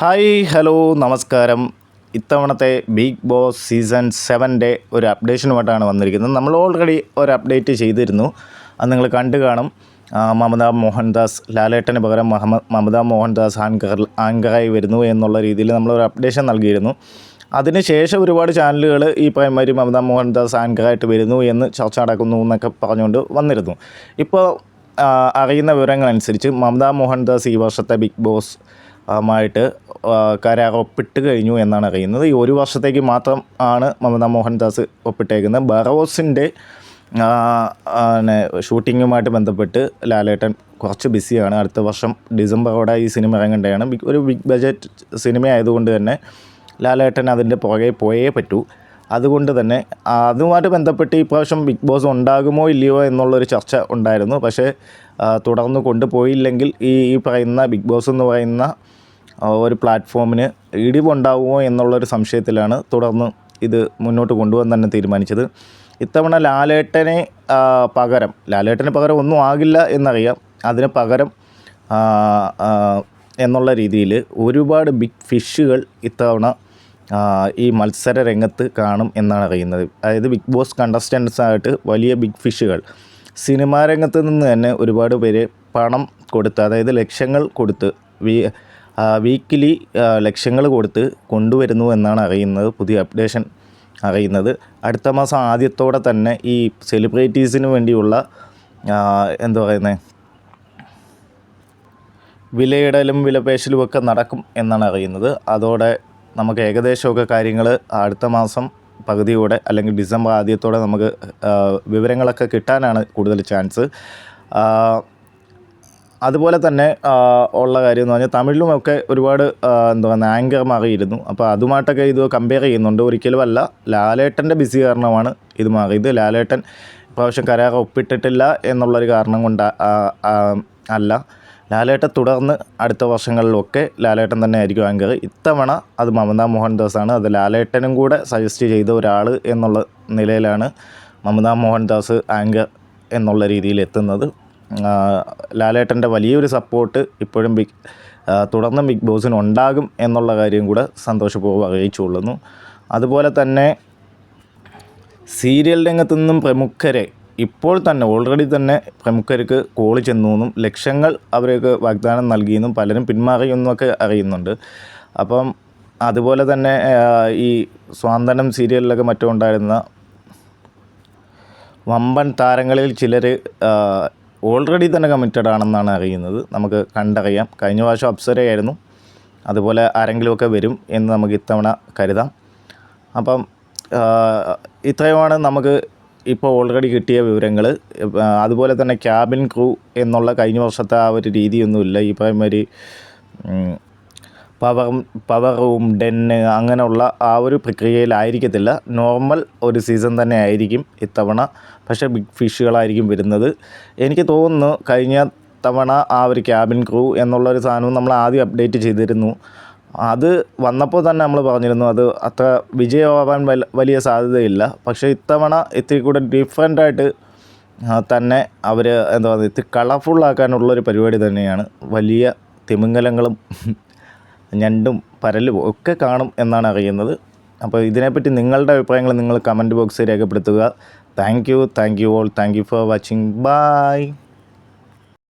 Hi hello നമസ്കാരം. ഇത്തവണത്തെ big boss season സെവന്റെ ഒരു അപ്ഡേഷനുമായിട്ടാണ് വന്നിരിക്കുന്നത്. നമ്മൾ ഓൾറെഡി ഒരു അപ്ഡേറ്റ് ചെയ്തിരുന്നു. അത് നിങ്ങൾ കണ്ടു കാണും. മമത മോഹൻദാസ് ലാലേട്ടന് പകരം മമത മോഹൻദാസ് ആങ്കർ ആങ്കറായി വരുന്നു എന്നുള്ള രീതിയിൽ നമ്മളൊരു അപ്ഡേഷൻ നൽകിയിരുന്നു. അതിനുശേഷം ഒരുപാട് ചാനലുകൾ ഈ പറയുമാതിരി മമത മോഹൻദാസ് ആങ്കറായിട്ട് വരുന്നു എന്ന് ചർച്ച നടക്കുന്നു എന്നൊക്കെ പറഞ്ഞുകൊണ്ട് വന്നിരുന്നു. ഇപ്പോൾ അറിയുന്ന വിവരങ്ങളനുസരിച്ച് മമത മോഹൻദാസ് ഈ വർഷത്തെ ബിഗ് ബോസ് ആയിട്ട് കരാർ ഒപ്പിട്ട് കഴിഞ്ഞു എന്നാണ് അറിയുന്നത്. ഈ ഒരു വർഷത്തേക്ക് മാത്രം ആണ് മമത മോഹൻദാസ് ഒപ്പിട്ടേക്കുന്നത്. ബറോസിന്റെ ഷൂട്ടിങ്ങുമായിട്ട് ബന്ധപ്പെട്ട് ലാലേട്ടൻ കുറച്ച് ബിസിയാണ്. അടുത്ത വർഷം ഡിസംബറോടെ ഈ സിനിമ ഇറങ്ങേണ്ടതാണ്. ഒരു ബിഗ് ബജറ്റ് സിനിമ ആയതുകൊണ്ട് തന്നെ ലാലേട്ടൻ അതിന്റെ പുറകെ പോയേ പറ്റൂ. അതുകൊണ്ട് തന്നെ അതുമായിട്ട് ബന്ധപ്പെട്ട് ഈ പ്രാവശ്യം ബിഗ് ബോസ് ഉണ്ടാകുമോ ഇല്ലയോ എന്നുള്ളൊരു ചർച്ച ഉണ്ടായിരുന്നു. പക്ഷേ തുടർന്ന് കൊണ്ടുപോയില്ലെങ്കിൽ ഈ ഈ പറയുന്ന ബിഗ് ബോസ് എന്ന് പറയുന്ന ഒരു പ്ലാറ്റ്ഫോമിന് ഇടിവുണ്ടാവുമോ എന്നുള്ളൊരു സംശയത്തിലാണ് തുടർന്ന് ഇത് മുന്നോട്ട് കൊണ്ടുപോകാൻ തന്നെ തീരുമാനിച്ചത്. ഇത്തവണ ലാലേട്ടനെ പകരം ലാലേട്ടന് പകരം ഒന്നും ആകില്ല എന്നറിയാം. അതിന് പകരം എന്നുള്ള രീതിയിൽ ഒരുപാട് ബിഗ് ഫിഷുകൾ ഇത്തവണ ഈ മത്സര രംഗത്ത് കാണും എന്നാണ് അറിയുന്നത്. അതായത് ബിഗ് ബോസ് കണ്ടസ്റ്റൻസ് ആയിട്ട് വലിയ ബിഗ് ഫിഷുകൾ സിനിമാ രംഗത്ത് നിന്ന് തന്നെ ഒരുപാട് പേര് പണം കൊടുത്ത് അതായത് ലക്ഷങ്ങൾ കൊടുത്ത് വീ വീക്കിലി ലക്ഷങ്ങൾ കൊടുത്ത് കൊണ്ടുവരുന്നു എന്നാണ് അറിയുന്നത് പുതിയ അപ്ഡേഷൻ അറിയുന്നത്. അടുത്ത മാസം ആദ്യത്തോടെ തന്നെ ഈ സെലിബ്രിറ്റീസിന് വേണ്ടിയുള്ള എന്താ പറയുന്നത് വിലയിടലും വിലപേശലും ഒക്കെ നടക്കും എന്നാണ് അറിയുന്നത്. അതോടെ നമുക്ക് ഏകദേശമൊക്കെ കാര്യങ്ങൾ അടുത്ത മാസം പകുതിയോടെ അല്ലെങ്കിൽ ഡിസംബർ ആദ്യത്തോടെ നമുക്ക് വിവരങ്ങളൊക്കെ കിട്ടാനാണ് കൂടുതൽ ചാൻസ്. അതുപോലെ തന്നെ ഉള്ള കാര്യം എന്ന് പറഞ്ഞാൽ തമിഴിലും ഒക്കെ ഒരുപാട് എന്താ പറയുക ആങ്കർ മാറിയിരുന്നു. അപ്പോൾ അതുമായിട്ടൊക്കെ ഇത് കമ്പയർ ചെയ്യുന്നുണ്ട്. ഒരിക്കലും അല്ല ലാലേട്ടന്റെ ബിസി കാരണമാണ് ഇത് മാറിയത്. ലാലേട്ടൻ ഇപ്രാവശ്യം കരാർ ഒപ്പിട്ടിട്ടില്ല എന്നുള്ളൊരു കാരണം കൊണ്ട് അല്ല. ലാലേട്ടൻ തുടർന്ന് അടുത്ത വർഷങ്ങളിലൊക്കെ ലാലേട്ടൻ തന്നെ ആയിരിക്കും ആങ്കർ ഇത്തവണ അത് മമത മോഹൻദാസാണ് അത് ലാലേട്ടനും കൂടെ സജസ്റ്റ് ചെയ്ത ഒരാൾ എന്നുള്ള നിലയിലാണ് മമത മോഹൻദാസ് ആങ്കർ എന്നുള്ള രീതിയിൽ എത്തുന്നത്. ലാലേട്ടന്റെ വലിയൊരു സപ്പോർട്ട് ഇപ്പോഴും ബിഗ് തുടർന്നും ബിഗ് ബോസിന് ഉണ്ടാകും എന്നുള്ള കാര്യം കൂടെ സന്തോഷപൂർവം അറിയിച്ചുകൊള്ളുന്നു. അതുപോലെ തന്നെ സീരിയൽ രംഗത്തു നിന്നും പ്രമുഖരെ ഇപ്പോൾ തന്നെ ഓൾറെഡി തന്നെ പ്രമുഖർക്ക് കോൾ ചെന്നു എന്നും ലക്ഷങ്ങൾ അവർക്ക് വാഗ്ദാനം നൽകിയെന്നും പലരും പിന്മാറിയെന്നൊക്കെ അറിയുന്നുണ്ട്. അപ്പം അതുപോലെ തന്നെ ഈ സ്വാന്തനം സീരിയലിലൊക്കെ മറ്റും ഉണ്ടായിരുന്ന വമ്പൻ താരങ്ങളിൽ ചിലർ ഓൾറെഡി തന്നെ കമ്മിറ്റഡ് ആണെന്നാണ് അറിയുന്നത്. നമുക്ക് കണ്ടറിയാം. കഴിഞ്ഞ പ്രാവശ്യം അപ്സരയായിരുന്നു. അതുപോലെ ആരെങ്കിലുമൊക്കെ വരും എന്ന് നമുക്ക് ഇത്തവണ കരുതാം. അപ്പം ഇത്രയുമാണ് നമുക്ക് ഇപ്പോൾ ഓൾറെഡി കിട്ടിയ വിവരങ്ങൾ അതുപോലെ തന്നെ ക്യാബിൻ ക്രൂ എന്നുള്ള കഴിഞ്ഞ വർഷത്തെ ആ ഒരു രീതിയൊന്നുമില്ല. ഈ പറയുമാതിരി പവർ പവർ റൂം ഡെന്ന് അങ്ങനെയുള്ള ആ ഒരു പ്രക്രിയയിലായിരിക്കത്തില്ല. നോർമൽ ഒരു സീസൺ തന്നെ ആയിരിക്കും ഇത്തവണ. പക്ഷേ ബിഗ് ഫിഷുകളായിരിക്കും വരുന്നത്. എനിക്ക് തോന്നുന്നു കഴിഞ്ഞ തവണ ആ ഒരു ക്യാബിൻ ക്രൂ എന്നുള്ളൊരു സാധനവും നമ്മൾ ആദ്യം അപ്ഡേറ്റ് ചെയ്തിരുന്നു. അത് വന്നപ്പോൾ തന്നെ നമ്മൾ പറഞ്ഞിരുന്നു അത് അത്ര വിജയമാവാൻ വല- വലിയ സാധ്യതയില്ല. പക്ഷേ ഇത്തവണ ഇത്തിരി കൂടെ ഡിഫറെന്റായിട്ട് തന്നെ അവർ എന്താ പറയുക ഇത്തിരി കളർഫുള്ളാക്കാനുള്ളൊരു പരിപാടി തന്നെയാണ്. വലിയ തിമിംഗലങ്ങളും ഞണ്ടും പരലും ഒക്കെ കാണും എന്നാണ് അറിയുന്നത്. അപ്പോൾ ഇതിനെപ്പറ്റി നിങ്ങളുടെ അഭിപ്രായങ്ങൾ നിങ്ങൾ കമന്റ് ബോക്സിൽ രേഖപ്പെടുത്തുക. Thank you thank you all thank you for watching bye